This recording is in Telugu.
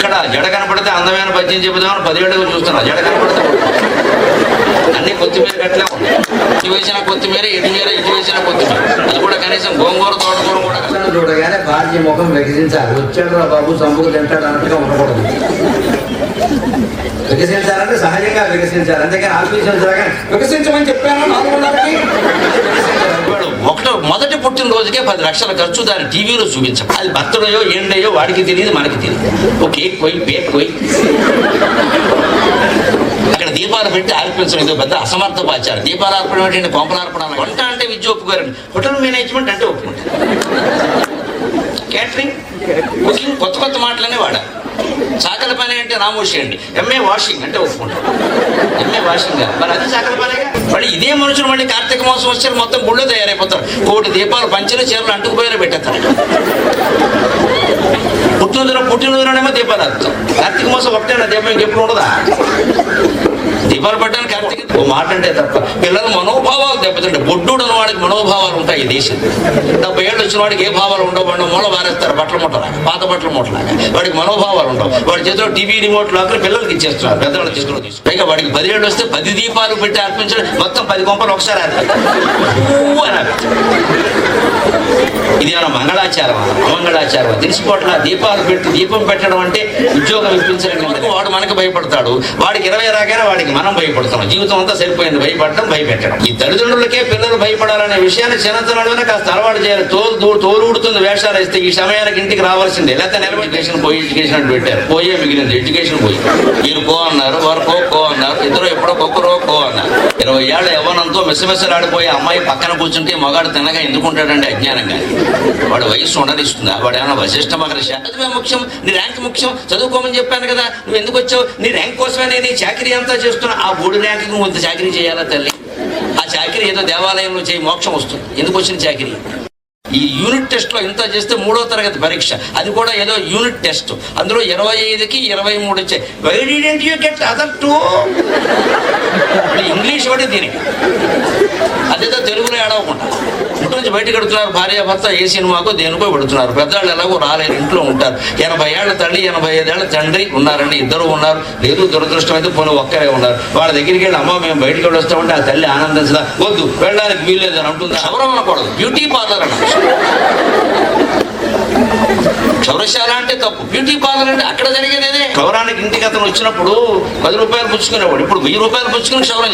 ఇక్కడ జడ కనపడితే అందమైన పద్యం చెబుదామని పదిహేడుగా చూస్తున్నా. జడ కనపడితే అన్ని కొత్తిమీర కట్లే ఉన్నాయి ఇటు వేసిన కొత్తిమీర ఇటు మీద ఇటు వేసిన కొత్తిమీర. అది కూడా కనీసం గోంగూర తోటకూర కూడా చూడగానే భార్య ముఖం వికసించాలి వచ్చాడు రా బాబు చంపుకు తింటాడు అన్నట్టుగా ఉండకూడదు. వికసించాలంటే సహజంగా వికసించాలి అంతేకాని ఆలోచించగా వికసించమని చెప్పాను నాలుగున్నరకి మొదటి పుట్టినరోజుకే పది లక్షల ఖర్చు దాని టీవీలో చూపించం అది బర్త్డేయో ఏండయో వాడికి తెలియదు మనకి తెలియదు. ఓ కేక్ పోయి పేక్ పోయి. అక్కడ దీపాలు పెట్టి ఆర్పించడం ఇదో పెద్ద అసమర్థపు ఆచారం దీపాలు ఆర్పడం ఏంటంటే అన్నమాట. వంట అంటే విద్య ఒప్పుకోరండి. హోటల్ మేనేజ్మెంట్ అంటే ఒప్పుకుంటారు. క్యాటరింగ్ కుకింగ్ కొత్త కొత్త మాటలనే వాడాలి. చాకల పని అంటే నామోషి అండి ఎంఏ వాషింగ్ అంటే ఒప్పుకుంటాం ఎంఏ వాషింగ్ మరి అది చాకల పనేగా మళ్ళీ ఇదే మనుషులు మళ్ళీ కార్తీక మాసం వచ్చారు మొత్తం గుళ్ళు తయారైపోతారు. కోటి దీపాలు పంచలు చీరలు అంటుకుపోయారు పెట్టేస్తారు. పుట్టినరోజున పుట్టినరోజునేమో దీపాలు అర్థం కార్తీక మాసం ఒకటేనా దీపం ఇంకెప్పుడు ఉండదా? దీపాలు పెట్టడానికి మాట అంటే తప్ప పిల్లల మనోభావాలు దెబ్బతింటే బొడ్డుడు వాడికి మనోభావాలు ఉంటాయి ఈ దేశం. డెబ్బై ఏళ్ళు వచ్చిన వాడికి ఏ భావాలు ఉండవు వాడిని మూల మారేస్తారు బట్టల మూటలాగా పాత బట్టల మూటలాగా. వాడికి మనోభావాలు ఉండవు. వాడి చేతిలో టీవీ రిమోట్ లాకర్ పిల్లలకి ఇచ్చేస్తున్నారు పెద్దవాళ్ళు తీసుకుని తీసుకు పైగా వాడికి పది ఏళ్ళు వస్తే పది దీపాలు పెట్టి అర్పించడం మొత్తం పది కొంపలు ఒకసారి అర్పించారు ఊ మంగళాచారం అమంగళాచారం. తెలిసిపోట్ల దీపాలు పెట్టి దీపం పెట్టడం అంటే ఉద్యోగం ఇప్పించడం వాడు మనకు భయపడతాడు. వాడికి ఇరవై రాగానే వాడికి మనం భయపడుతున్నాం జీవితం అంతా సరిపోయింది. భయపడటం భయపెట్టడం. ఈ తల్లిదండ్రులకే పిల్లలు భయపడాలనే విషయాన్ని చిన్నతనంలోనే కాస్త అలవాటు చేయాలి. తోలు తోలు తోలుడుతుంది వేషాలు వేస్తే ఈ సమయానికి ఇంటికి రావాల్సిందే. లేకపోతే నిలబడి ఎడ్యుకేషన్ పోయి ఎడ్యుకేషన్ అని పెట్టారు. పోయే మిగిలింది. ఎడ్యుకేషన్ పోయి. మీరు కో అన్నారు వారు కో కో అన్నారు. ఇద్దరు ఎప్పుడో ఒక్కరో కో ఇరవై ఏళ్ళ యవ్వనంతో మెసమెసలాడిపోయే అమ్మాయి పక్కన కూర్చుంటే మగాడు తినగా ఎందుకుంటాడండి అజ్ఞానంగా? వాడు వయసు ఉండనిస్తుందా వాడు ఏమైనా వశిష్ఠ మహర్షి? చదువే ముఖ్యం నీ ర్యాంక్ ముఖ్యం చదువుకోమని చెప్పాను కదా నువ్వు ఎందుకు వచ్చావు? నీ ర్యాంక్ కోసమే నేను చాకరీ అంతా చేస్తున్నా. ఆ బూడి ర్యాంకు నువ్వు ఇంత చాకరీ చేయాలా తల్లి? ఆ చాకరీ ఏదో దేవాలయంలో చేయి మోక్షం వస్తుంది. ఎందుకు వచ్చిన చాకరీ? ఈ యూనిట్ టెస్ట్లో ఇంత చేస్తే మూడో తరగతి పరీక్ష. అది కూడా ఏదో యూనిట్ టెస్ట్ అందులో ఇరవై ఐదుకి ఇరవై మూడు వచ్చాయి why didn't you get other two English ఒకటి దీనికి. అదేదో తెలుగులో ఏడవకుండా. ఇంటి నుంచి బయటకు పెడుతున్నారు భార్య భర్త ఏ సినిమాకో దేనికో పెడుతున్నారు. పెద్దవాళ్ళు ఎలాగో రాలేరు ఇంట్లో ఉంటారు. ఎనభై ఏళ్ళ తల్లి ఎనభై ఐదేళ్ళ తండ్రి ఉన్నారండి ఇద్దరు ఉన్నారు. లేదు దురదృష్టం అయితే పోనీ ఒక్కరే ఉన్నారు. వాళ్ళ దగ్గరికి వెళ్ళి అమ్మ మేము బయటకు వెళ్ళొస్తామంటే ఆ తల్లి ఆనందించదా? వద్దు వెళ్ళడానికి వీల్లేదు అని అంటుంది? క్షవరం అనకూడదు బ్యూటీ పార్లర్ అన్న. క్షవరశాల అంటే తప్పు. బ్యూటీ పార్లర్ అంటే అక్కడ జరిగేది క్షవరానికి ఇంటికి అతను వచ్చినప్పుడు పది రూపాయలు పుచ్చుకునేవాడు. ఇప్పుడు వెయ్యి రూపాయలు పుచ్చుకుని క్షవరం